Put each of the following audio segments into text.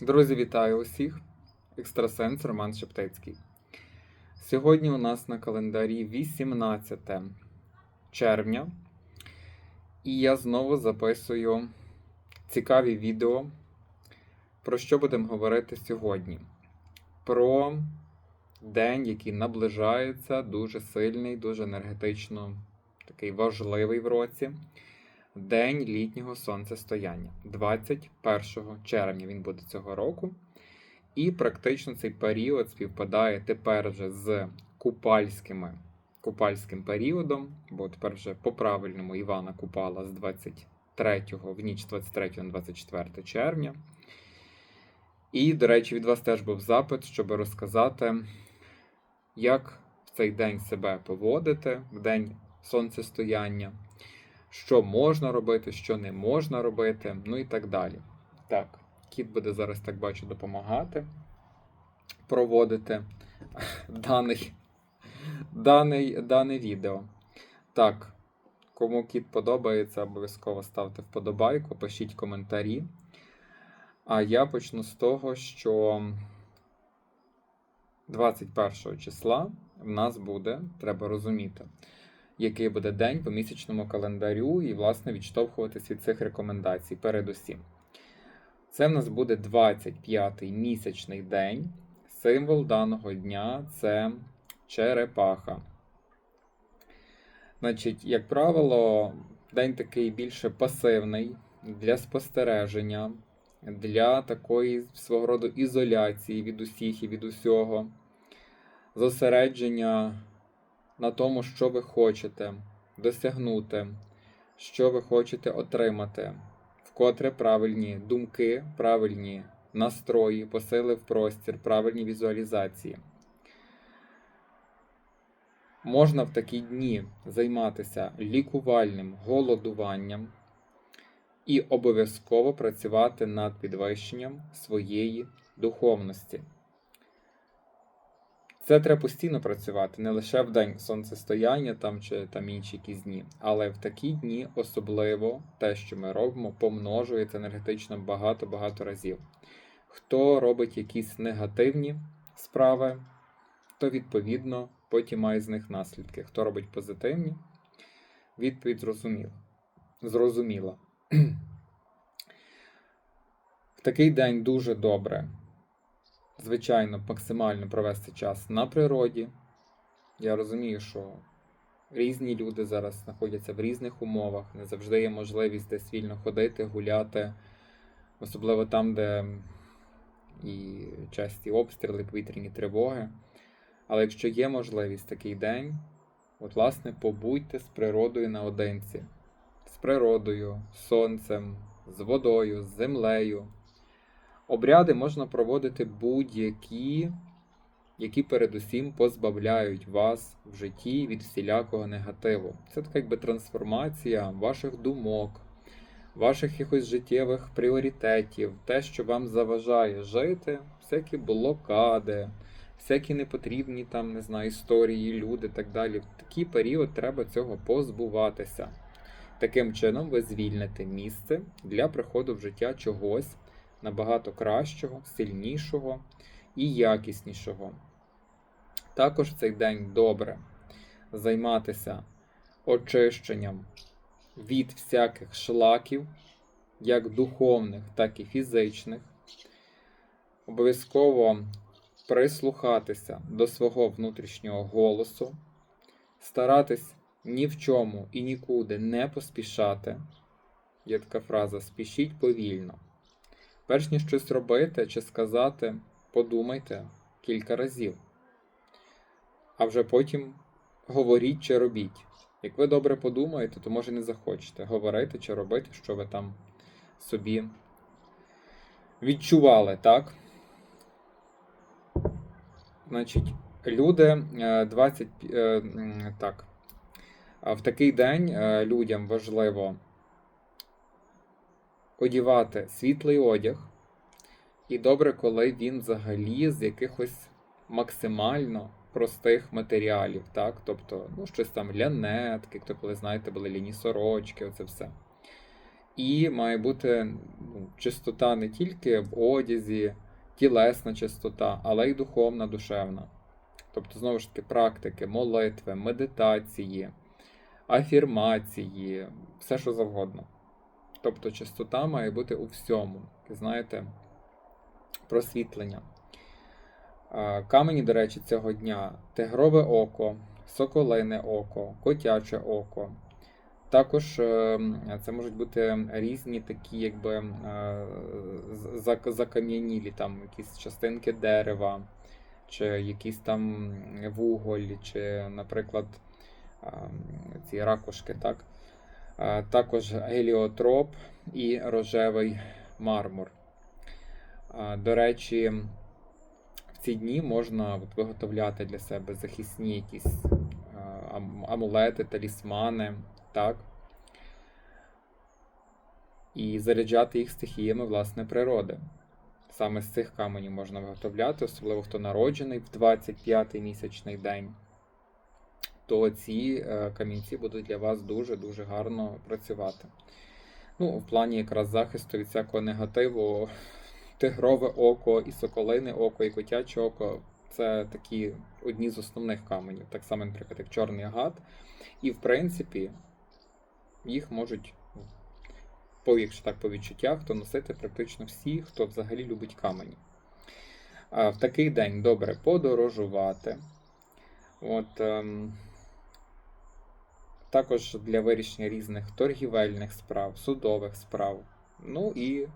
Друзі, вітаю усіх! Екстрасенс Роман Шептицький. Сьогодні у нас на календарі 18 червня, і я знову записую цікаві відео, про що будемо говорити сьогодні. Про день, який наближається, дуже сильний, дуже енергетично такий важливий в році. День літнього сонцестояння. 21 червня він буде цього року. І практично цей період співпадає тепер вже з купальськими, купальським періодом, бо тепер вже по правильному Івана Купала з 23 в ніч 23 на 24 червня. І, до речі, від вас теж був запит, щоб розказати, як в цей день себе поводити, в день сонцестояння що можна робити, що не можна робити, ну і так далі. Так, кіт буде зараз, так бачу, допомагати проводити даний, даний, дане відео. Так, кому кіт подобається, обов'язково ставте вподобайку, пишіть коментарі. А я почну з того, що 21 числа в нас буде, треба розуміти який буде день по місячному календарю, і, власне, відштовхуватись від цих рекомендацій передусім. Це в нас буде 25-й місячний день. Символ даного дня це черепаха. Значить, як правило, день такий більше пасивний для спостереження, для такої свого роду ізоляції від усіх і від усього, зосередження на тому, що ви хочете досягнути, що ви хочете отримати, вкотре правильні думки, правильні настрої, посили в простір, правильні візуалізації. Можна в такі дні займатися лікувальним голодуванням і обов'язково працювати над підвищенням своєї духовності. Це треба постійно працювати, не лише в день сонцестояння там чи там інші якісь дні, але в такі дні особливо те, що ми робимо, помножується енергетично багато-багато разів. Хто робить якісь негативні справи, то відповідно потім має з них наслідки. Хто робить позитивні, відповідь зрозуміла. Зрозуміла. В такий день дуже добре звичайно, максимально провести час на природі. Я розумію, що різні люди зараз знаходяться в різних умовах, не завжди є можливість десь вільно ходити, гуляти, особливо там, де і часті обстріли, повітряні тривоги. Але якщо є можливість такий день, от, власне, побудьте з природою наодинці, з природою, з сонцем, з водою, з землею. Обряди можна проводити будь-які, які передусім позбавляють вас в житті від всілякого негативу. Це така якби трансформація ваших думок, ваших якихось життєвих пріоритетів, те, що вам заважає жити, всякі блокади, всякі непотрібні там, не знаю, історії, люди так далі. В такий період треба цього позбуватися. Таким чином, ви звільните місце для приходу в життя чогось набагато кращого, сильнішого і якіснішого. Також цей день добре займатися очищенням від всяких шлаків, як духовних, так і фізичних. Обов'язково прислухатися до свого внутрішнього голосу, старатись ні в чому і нікуди не поспішати. Є така фраза спішіть повільно. Перш ніж щось робити чи сказати, подумайте кілька разів. А вже потім говоріть чи робіть. Як ви добре подумаєте, то може не захочете говорити чи робити, що ви там собі відчували, так? Значить, люди 20. Е, е, так. В такий день е, людям важливо одівати світлий одяг. І добре, коли він взагалі з якихось максимально простих матеріалів, так? Тобто, ну, щось там лянетки, хто коли знаєте, були ліні сорочки, оце все. І має бути ну, чистота не тільки в одязі, тілесна чистота, але й духовна, душевна. Тобто, знову ж таки, практики, молитви, медитації, афірмації, все що завгодно. Тобто чистота має бути у всьому. Знаєте, просвітлення. Камені, до речі, цього дня тигрове око, соколине око, котяче око. Також е, це можуть бути різні такі, якби е, закам'янілі там якісь частинки дерева, чи якісь там вуголь, чи, наприклад, ці ракушки, так? Також геліотроп і рожевий мармур. До речі, в ці дні можна от, виготовляти для себе захисні якісь амулети, талісмани, так? І заряджати їх стихіями власне природи. Саме з цих каменів можна виготовляти, особливо хто народжений в 25-й місячний день, то ці е, камінці будуть для вас дуже-дуже гарно працювати. Ну, в плані якраз захисту від всякого негативу, тигрове око, і соколине око, і котяче око це такі одні з основних каменів, так само, наприклад, як чорний агат. І в принципі, їх можуть, якщо так по відчуттях, то носити практично всі, хто взагалі любить камені. В такий день добре подорожувати. От, ем, також для вирішення різних торгівельних справ, судових справ. Ну і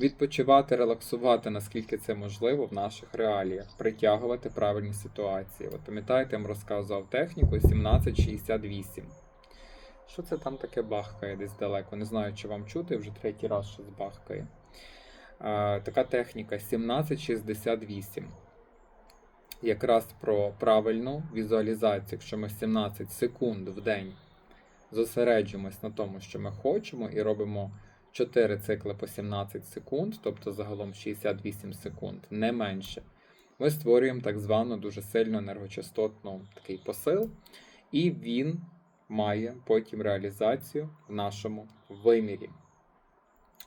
відпочивати, релаксувати, наскільки це можливо в наших реаліях, притягувати правильні ситуації. От пам'ятаєте, я вам розказував техніку 1768. Що це там таке бахкає десь далеко? Не знаю, чи вам чути, вже третій раз щось бахкає. Така техніка 1768. Якраз про правильну візуалізацію, якщо ми 17 секунд в день зосереджуємось на тому, що ми хочемо, і робимо 4 цикли по 17 секунд, тобто загалом 68 секунд, не менше. Ми створюємо так звану дуже сильно енергочастотну такий посил, і він має потім реалізацію в нашому вимірі.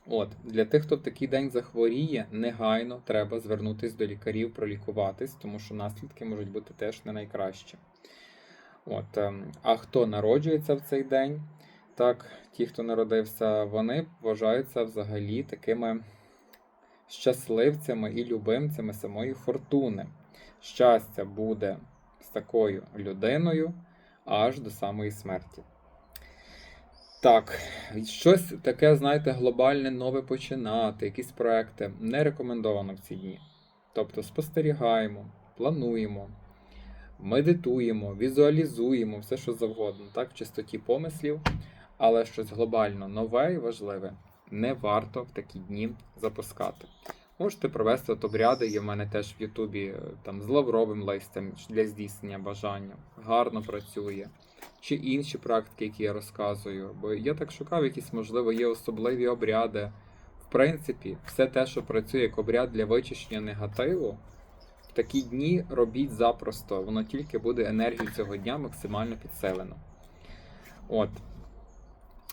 От, для тих, хто в такий день захворіє, негайно треба звернутися до лікарів, пролікуватись, тому що наслідки можуть бути теж не найкращі. От, ем, а хто народжується в цей день, так, ті, хто народився, вони вважаються взагалі такими щасливцями і любимцями самої фортуни. Щастя буде з такою людиною аж до самої смерті. Так, щось таке, знаєте, глобальне нове починати, якісь проекти не рекомендовано в ці дні. Тобто спостерігаємо, плануємо, медитуємо, візуалізуємо, все що завгодно, так, в чистоті помислів, але щось глобально нове і важливе не варто в такі дні запускати. Можете провести от обряди, є в мене теж в Ютубі там з лавровим листям для здійснення бажання. Гарно працює. Чи інші практики, які я розказую. Бо я так шукав, якісь, можливо, є особливі обряди. В принципі, все те, що працює як обряд для вичищення негативу, в такі дні робіть запросто. Воно тільки буде енергію цього дня максимально підсилено. От.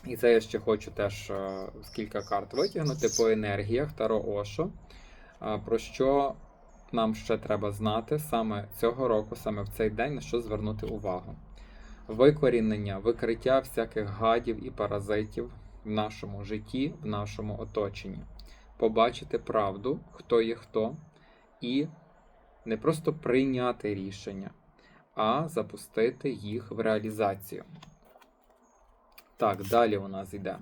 І це я ще хочу теж е, кілька карт витягнути по енергіях Таро Ошо. Про що нам ще треба знати саме цього року, саме в цей день, на що звернути увагу. Викорінення, викриття всяких гадів і паразитів в нашому житті, в нашому оточенні. Побачити правду, хто є хто, і не просто прийняти рішення, а запустити їх в реалізацію. Так, далі у нас йде.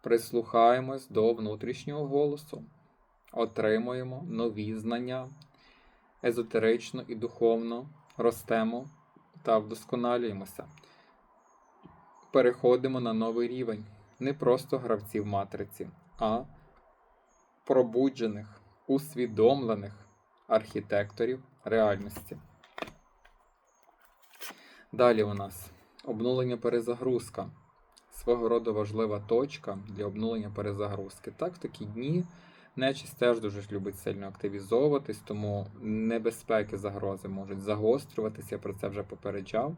Прислухаємось до внутрішнього голосу, отримуємо нові знання, езотерично і духовно ростемо та вдосконалюємося. Переходимо на новий рівень не просто гравців матриці, а пробуджених, усвідомлених архітекторів реальності. Далі у нас обнулення перезагрузка. Свого роду важлива точка для обнулення перезагрузки. Так, в такі дні нечисть теж дуже ж любить сильно активізовуватись, тому небезпеки загрози можуть загострюватися, я про це вже попереджав.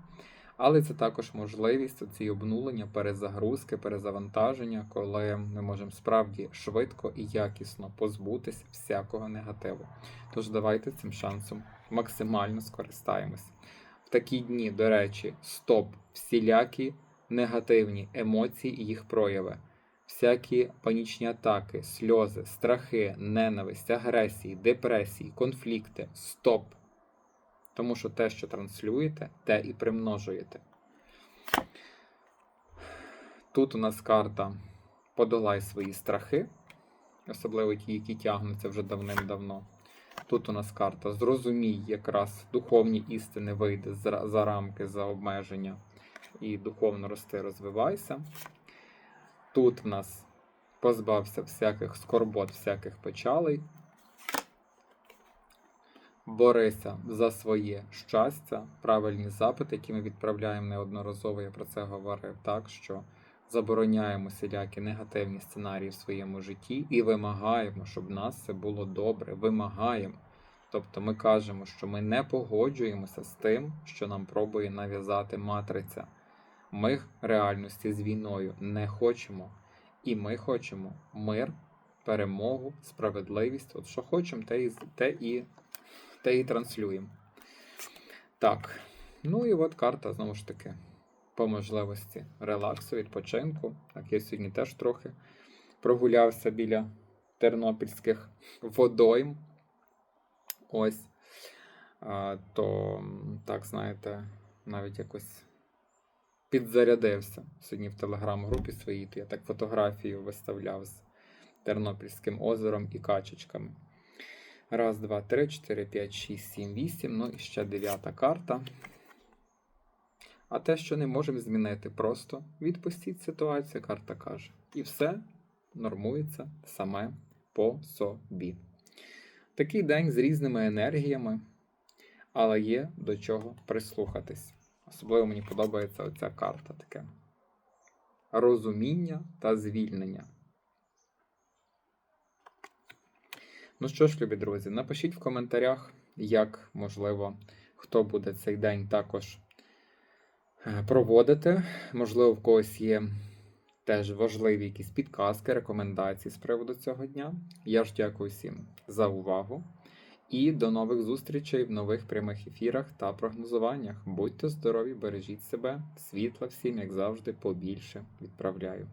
Але це також можливість ці обнулення, перезагрузки, перезавантаження, коли ми можемо справді швидко і якісно позбутись всякого негативу. Тож давайте цим шансом максимально скористаємось. В такі дні, до речі, стоп всілякі негативні емоції і їх прояви, всякі панічні атаки, сльози, страхи, ненависть, агресії, депресії, конфлікти. Стоп! Тому що те, що транслюєте, те і примножуєте. Тут у нас карта Подолай свої страхи, особливо ті, які тягнуться вже давним-давно. Тут у нас карта Зрозумій якраз духовні істини вийде за, рамки, за обмеження і духовно рости, розвивайся. Тут в нас позбався всяких скорбот, всяких печалей. Борися за своє щастя, правильні запити, які ми відправляємо неодноразово. Я про це говорив так, що забороняємо всілякі негативні сценарії в своєму житті і вимагаємо, щоб в нас все було добре. Вимагаємо. Тобто ми кажемо, що ми не погоджуємося з тим, що нам пробує нав'язати матриця. Ми реальності з війною не хочемо. І ми хочемо мир, перемогу, справедливість. От що хочемо, те і, те і, те і транслюємо. Так. Ну і от карта, знову ж таки, по можливості релаксу, відпочинку. Так, я сьогодні теж трохи прогулявся біля тернопільських водойм. Ось. То, так, знаєте, навіть якось підзарядився. Сьогодні в телеграм-групі своїй, я так фотографію виставляв з Тернопільським озером і качечками. Раз, два, три, чотири, п'ять, шість, сім, вісім. Ну і ще дев'ята карта. А те, що не можемо змінити, просто відпустіть ситуацію, карта каже. І все нормується саме по собі. Такий день з різними енергіями, але є до чого прислухатись. Особливо мені подобається оця карта таке. Розуміння та звільнення. Ну що ж, любі друзі, напишіть в коментарях, як можливо, хто буде цей день також е, проводити. Можливо, в когось є теж важливі якісь підказки, рекомендації з приводу цього дня. Я ж дякую всім за увагу. І до нових зустрічей в нових прямих ефірах та прогнозуваннях. Будьте здорові, бережіть себе, світла всім, як завжди, побільше відправляю.